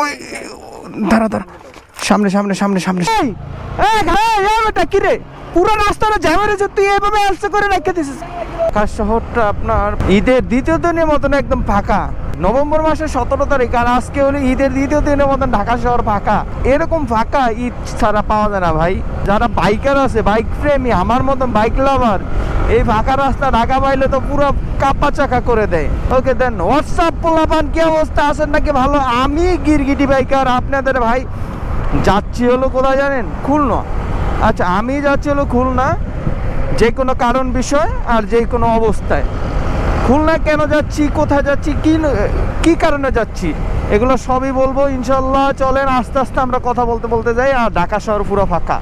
ওই দাঁড়া দাঁড়া। সামনে সামনে সামনে সামনে। কিরে এই ভাই কি রে? পুরো রাস্তাটা জ্যাম যে তুই এইভাবে আলসে করে রেখে দিছিস। কাজ শহরটা আপনার ঈদের দ্বিতীয় দিনের মতন একদম ফাঁকা। নভেম্বর মাসের সতেরো তারিখ আর আজকে হলো ঈদের দ্বিতীয় দিনের মতন ঢাকা শহর ফাঁকা। এরকম ফাঁকা ঈদ ছাড়া পাওয়া যায় না ভাই। যারা বাইকার আছে বাইক প্রেমী, আমার মতন বাইক লাভার এই ফাঁকা রাস্তা ঢাকা পাইলে তো পুরো কাপা চাকা করে দেয়। ওকে দেন হোয়াটসঅ্যাপ পোলাপান কি অবস্থা? আছেন নাকি ভালো? আমি গিরগিটি বাইকার আপনাদের ভাই। যাচ্ছি হলো কোথায় জানেন? খুলনা। আচ্ছা আমি যাচ্ছি হলো খুলনা যে কোনো কারণ বিষয় আর যে কোনো অবস্থায়। খুলনা কেন যাচ্ছি, কোথায় যাচ্ছি, কি কি কারণে যাচ্ছি, এগুলো সবই বলব ইনশাল্লাহ চলেন, আস্তে আস্তে আমরা কথা বলতে বলতে যাই, আর ঢাকা শহর পুরো ফাঁকা।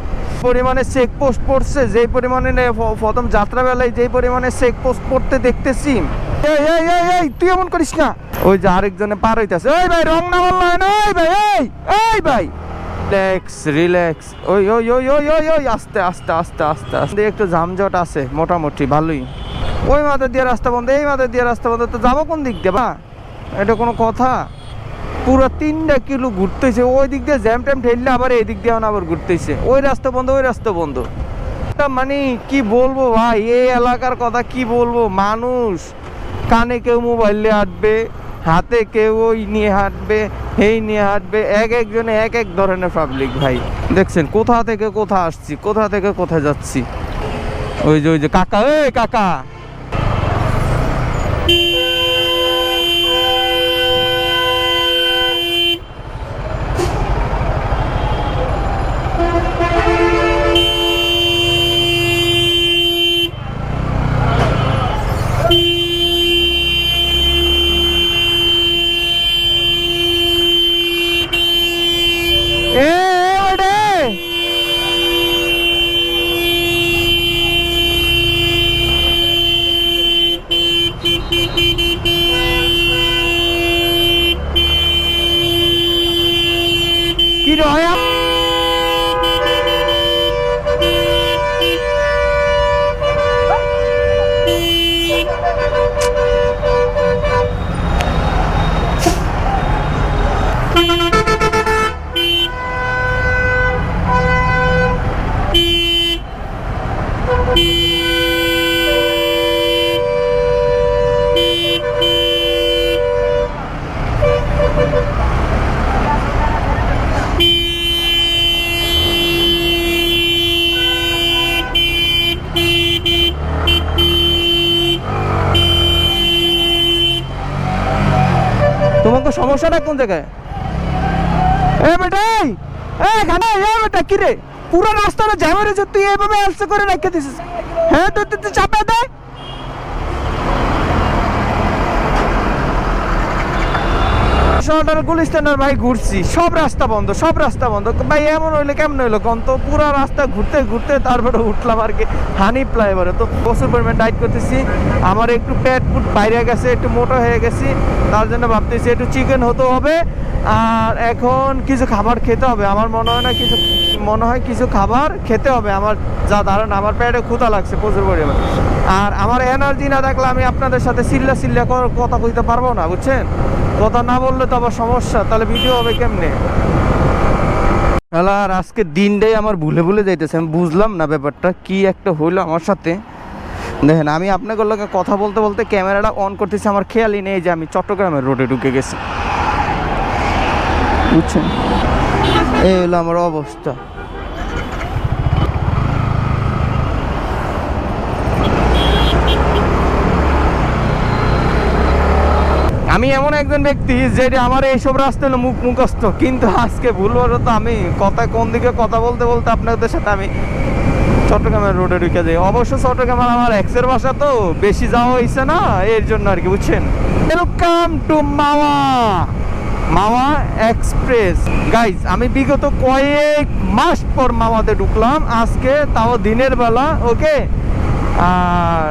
পরিমাণে চেক পোস্ট পড়ছে যেই পরিমাণে প্রথম যাত্রাবেলায় যেই পরিমাণে চেক পোস্ট পড়তে দেখতেছি। তুই এমন করিস না। ওই যে আরেকজনে পার হইতাছে ওই ভাই, রং না বলল হয় ওই ভাই, এই এই ভাই। রিল্যাক্স রিল্যাক্স ওই ওই ওই ওই ওই ওই, আস্তে আস্তে আস্তে আস্তে আস্তে। একটু জামজট আছে, মোটামুটি, ভালোই। ওই মাথার দিয়ে রাস্তা বন্ধ, এই মাথার দিয়ে রাস্তা বন্ধ, তো যাব কোন দিক দিয়ে বা? এটা কোনো কথা। পুরো তিনটা কিলো ঘুরতেছে, ওই দিক দিয়ে জ্যাম ট্যাম ঠেললে আবার এই দিক দিয়ে আবার ঘুরতেছে। ওই রাস্তা বন্ধ, ওই রাস্তা বন্ধ। মানে কি বলব ভাই, এই এলাকার কথা কি বলব? মানুষ কানে কেউ মোবাইল হাঁটবে, হাতে কেউ ওই নিয়ে হাঁটবে এই নিয়ে হাঁটবে, এক একজনে এক এক ধরনের পাবলিক ভাই। দেখছেন, কোথা থেকে কোথা আসছি, কোথা থেকে কোথায় যাচ্ছি? ওই যে ওই যে, কাকা ওই কাকা! কি রয়া তোমাকে সমস্যাটা কোন জায়গায়? বেটাই এ পুরো রাস্তাটা জামের যে তুই এইভাবে আলসে করে রেখে দিছিস। হ্যাঁ তুই- তুই চাপে দে। শহরের গুলিস্তানের ভাই ঘুরছি। সব রাস্তা বন্ধ, সব রাস্তা বন্ধ। ভাই, এমন হইলে কেমন হইল কোন? তো পুরো রাস্তা ঘুরতে ঘুরতে তারপরে উঠলাম আর কি, হানি ফ্লাইওভারে। তো প্রচুর পরিমাণ ডাইট করতেছি। আমার একটু পেট ফুট বাইরে গেছে, একটু মোটা হয়ে গেছি। তার জন্য ভাবতেছি একটু চিকেন হতে হবে। আর এখন কিছু খাবার খেতে হবে। আমার মনে হয় না কিছু মনে হয় কিছু খাবার খেতে হবে। আমার যা ধারণা, আমার পেটে ক্ষুধা লাগছে প্রচুর পরিমাণে। আর আমার এনার্জি না থাকলে আমি আপনাদের সাথে সিল্লা করে কথা কইতে পারব না, বুঝছেন? কথা না বললে তো আবার সমস্যা, তাহলে ভিডিও হবে কেমনে? আর আজকে দিনটাই আমার ভুলে ভুলে যাইতেছে, আমি বুঝলাম না ব্যাপারটা, কি একটা হইল আমার সাথে। দেখেন, আমি আপনাদের লোকে কথা বলতে বলতে ক্যামেরাটা অন করতেছি, আমার খেয়ালই নেই যে আমি চট্টগ্রামের রোডে ঢুকে গেছি। বুঝছেন? এই হলো আমার অবস্থা। আমি এমন একজন ব্যক্তি যেটা আমার এইসব রাস্তা হলো মুখ মুখস্থ। কিন্তু আজকে ভুলবশত আমি কথা কোন দিকে কথা বলতে বলতে আপনাদের সাথে আমি চট্টগ্রামের রোডে ঢুকে যাই। অবশ্য চট্টগ্রামের আমার এক্সের বাসা তো বেশি যাওয়া হয়েছে না, এর জন্য আর কি, বুঝছেন? Welcome to Mawa. Mawa express guys আমি বিগত কয়েক মাস পর মাওয়াতে ঢুকলাম। আজকে তাও দিনের বেলা ওকে আর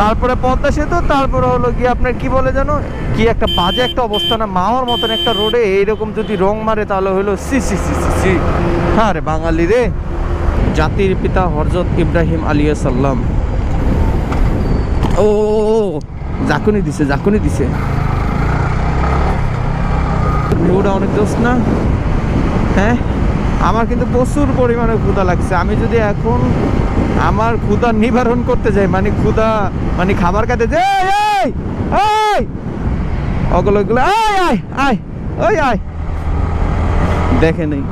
তারপরে পদ্মা সেতু, তারপরে হলো গিয়ে আপনার কি বলে জানো কি একটা বাজে একটা অবস্থা না মাওয়ার মতন একটা রোডে এইরকম যদি রং মারে তাহলে হলো সি সি সি সি সি। হ্যাঁ রে বাঙালি রে। জাতির পিতা হরজত ইব্রাহিম আলিয়া সাল্লাম। ও জাকুনি দিছে জাকুনি দিছে। ভিউটা অনেক জোস না? হ্যাঁ? আমার কিন্তু প্রচুর পরিমাণে ক্ষুধা লাগছে। আমি যদি এখন আমার ক্ষুদা নিবারণ করতে যাই মানে ক্ষুদা মানে খাবার খাইতে যে আয় আয় আয় ওই আয় দেখে নেই।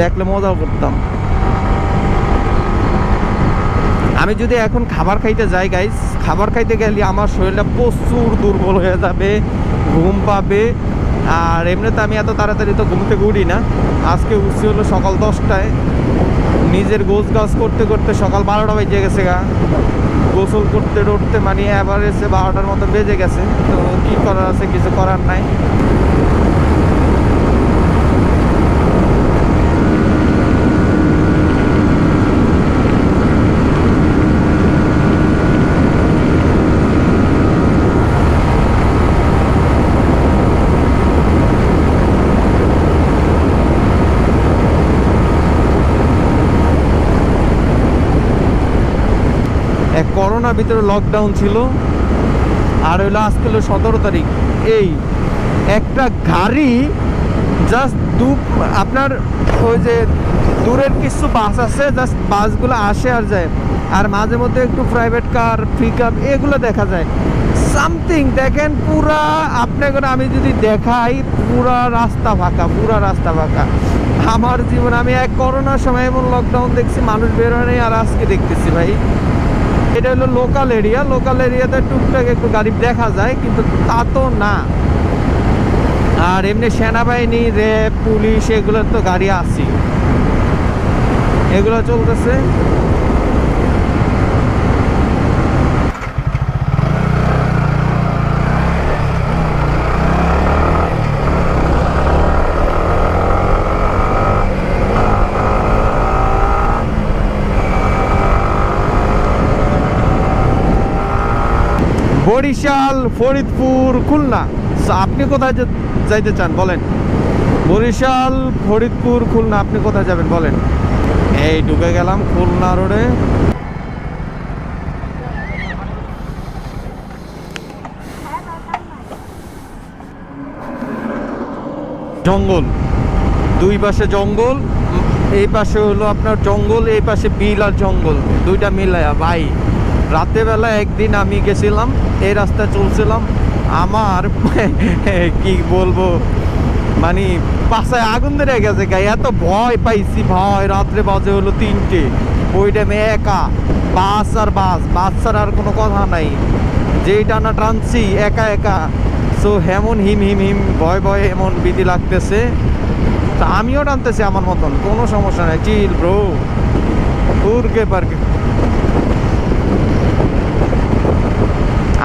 দেখলে মজাও করতাম। আমি যদি এখন খাবার খাইতে যাই গাইস খাবার খাইতে গেলে আমার শরীরটা প্রচুর দুর্বল হয়ে যাবে, ঘুম পাবে, আর এমনিতে আমি এত তাড়াতাড়ি তো ঘুম থেকে উঠি না। আজকে উঠছি হলো সকাল দশটায়। নিজের গোছ গাছ করতে করতে সকাল বারোটা বেজে গেছে গা। গোসল করতে উঠতে মানে অ্যাভারেজে বারোটার মতো বেজে গেছে। তো কী করার আছে? কিছু করার নাই এক করোনার ভিতরে লকডাউন ছিল। আর হইল আজকে হলো সতেরো তারিখ। এই একটা গাড়ি জাস্ট দু, আপনার ওই যে দূরের কিছু বাস আছে জাস্ট বাসগুলো আসে আর যায়। আর মাঝে মধ্যে একটু প্রাইভেট কার পিক আপ এগুলো দেখা যায়। সামথিং দেখেন, পুরা আপনাকে আমি যদি দেখাই, পুরা রাস্তা ফাঁকা, পুরা রাস্তা ফাঁকা। আমার জীবনে আমি এক করোনার সময় এমন লকডাউন দেখছি, মানুষ বের হয় নাই আর আজকে দেখতেছি ভাই। এটা হলো লোকাল এরিয়া লোকাল এরিয়াতে টুকটাক একটু গাড়ি দেখা যায়, কিন্তু তা তো না। আর এমনি সেনাবাহিনী, র্যাব, পুলিশ, এগুলোর তো গাড়ি আছে এগুলো চলতেছে। বরিশাল, ফরিদপুর, খুলনা। আপনি কোথায় যাইতে চান, বলেন। বরিশাল, ফরিদপুর, খুলনা, আপনি কোথায় যাবেন, বলেন। এই, ঢুকে গেলাম খুলনা রোডে। জঙ্গল। দুই পাশে জঙ্গল এই পাশে হলো আপনার জঙ্গল, এই পাশে বিল আর জঙ্গল। দুইটা মিলায়া, ভাই। রাতে বেলা একদিন আমি গেছিলাম, এই রাস্তায় চলছিলাম। আমার কি বলব? মানে পাশায় আগুন ধরে গেছে গায়ে, এত ভয় পাইছি ভয় রাত্রে বাজে হলো তিনটে। ওই টাইমে একা, বাস আর বাস বাস ছাড়া আর কোনো কথা নাই। যেই টানা টানছি, একা একা। সো হেমন হিম হিম হিম, ভয় ভয় এমন বিধি লাগতেছে। তা আমিও টানতেছি আমার মতন, কোনো সমস্যা নাই চিল ব্রো উর্গে পার্কে।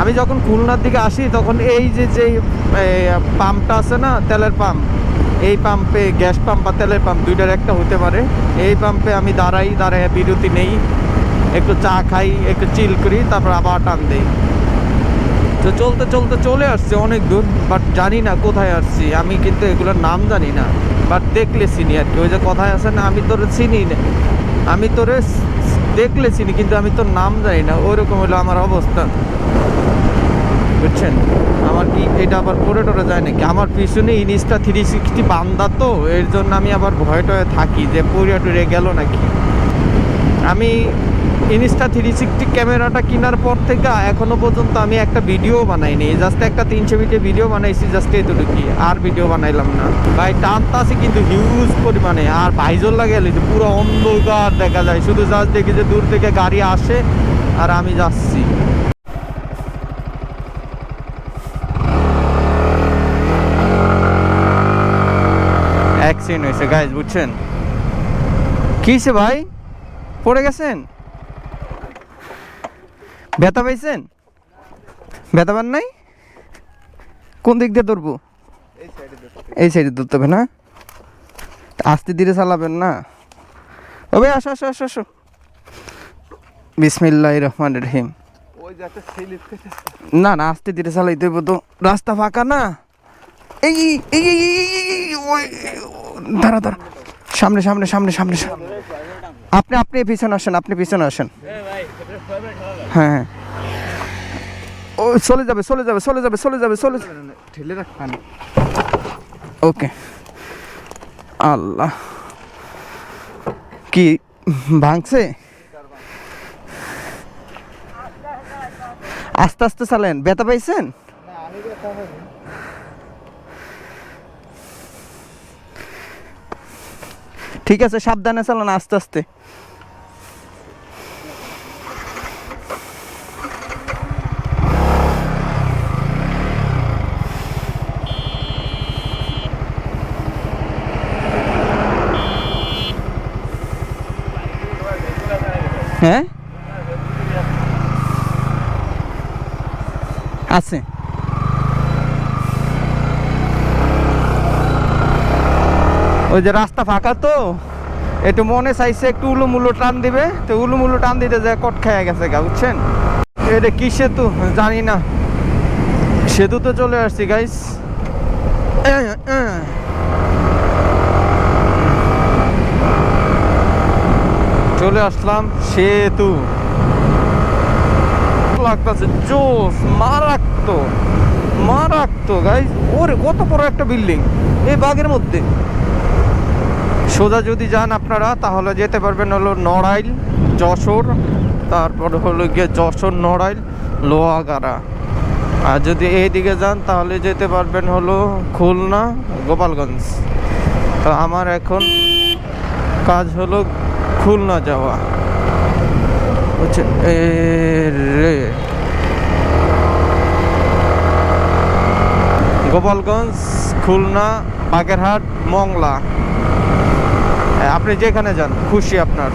আমি যখন খুলনার দিকে আসি, তখন এই যে যে পাম্পটা আছে না, তেলের পাম্প, এই পাম্পে গ্যাস পাম্প বা তেলের পাম্প দুইটার একটা হতে পারে। এই পাম্পে আমি দাঁড়াই দাঁড়াই বিরতি নেই। একটু চা খাই, একটু চিল করি, তারপর আবার টান দেই। তো চলতে চলতে চলে আসছে অনেক দূর বাট জানি না কোথায় আসছি। আমি কিন্তু এগুলোর নাম জানি না বাট দেখলে চিনি আর কি। ওই যে কথায় আছে না, আমি তোরে চিনি না। আমি তোরে দেখলে চিনি, কিন্তু আমি তোর নাম জানি না। ওইরকম হলো আমার অবস্থা। বুঝছেন? আমার কি এটা আবার পরে টরে যায় নাকি? আমার পিছনে ইনিসটা থ্রি সিক্সটি বান্দা তো, এর জন্য আমি আবার ভয় টয়ে থাকি যে পরে টরে গেল নাকি। আমি ইনস্টা থ্রি সিক্সটি ক্যামেরাটা কেনার পর থেকে এখনও পর্যন্ত আমি একটা ভিডিও বানাইনি। জাস্ট একটা তিনশো মিনিটের ভিডিও বানাইছি, জাস্ট এতটুকু আর ভিডিও বানাইলাম না। ভাই টানটা আছে কিন্তু হিউজ পরিমাণে। আর ভাইজোর লাগে পুরো অন্ধকার দেখা যায়। শুধু জাস্ট দেখি যে দূর থেকে গাড়ি আসে, আর আমি যাচ্ছি। অ্যাক্সিডেন্ট হয়েছে গাইজ বুঝছেন? কিসে ভাই? পড়ে গেছেন? ব্যথা পাইছেন? ব্যথা পান নাই? কোন দিক দিয়ে ধরবো? এই সাইডে ধরতে হবে না? আস্তে ধীরে চালাবেন না? ও ভাই আসো আসো আসো আসো। বিসমিল্লাহ রহমান রহিম। না না আস্তে ধীরে চালাইতে হইব তো। রাস্তা ফাঁকা না? এই এই দাঁড়া দাঁড়া। সামনে সামনে সামনে সামনে সামনে। আপনি আপনি পিছনে আসেন আপনি পিছনে আসেন। হ্যাঁ হ্যাঁ। ও চলে যাবে চলে যাবে চলে যাবে চলে যাবে চলে ঠেলে রাখ ওকে। আল্লাহ। কি ভাঙছে? আস্তে আস্তে চালেন। ব্যথা পাইছেন? ঠিক আছে সাবধানে চালান আস্তে আস্তে। হ্যাঁ? আছে। ওই যে রাস্তা ফাঁকা তো, একটু মনে চাইছে একটু উলুমুলু টান দিবে, তো উলুমুলু টান দিতে যায় কট খেয়ে গেছে গা, বুঝছেন? এটা কি সেতু? জানি না। সেতু তো চলে আসছি গাইস চলে আসলাম সেতু। লাগতেছে জোস মারাক্ত মারাক্ত গাইস ওরে, কত বড় একটা বিল্ডিং এই বাগের মধ্যে। সোজা যদি যান আপনারা, তাহলে যেতে পারবেন হলো নড়াইল, যশোর, তারপর হলো গিয়ে যশোর, নড়াইল, লোহাগাড়া। আর যদি এইদিকে যান, তাহলে যেতে পারবেন হলো খুলনা, গোপালগঞ্জ। তো আমার এখন কাজ হলো খুলনা যাওয়া। হচ্ছে রে। গোপালগঞ্জ, খুলনা, বাগেরহাট, মংলা। আপনি যেখানে যান খুশি আপনার।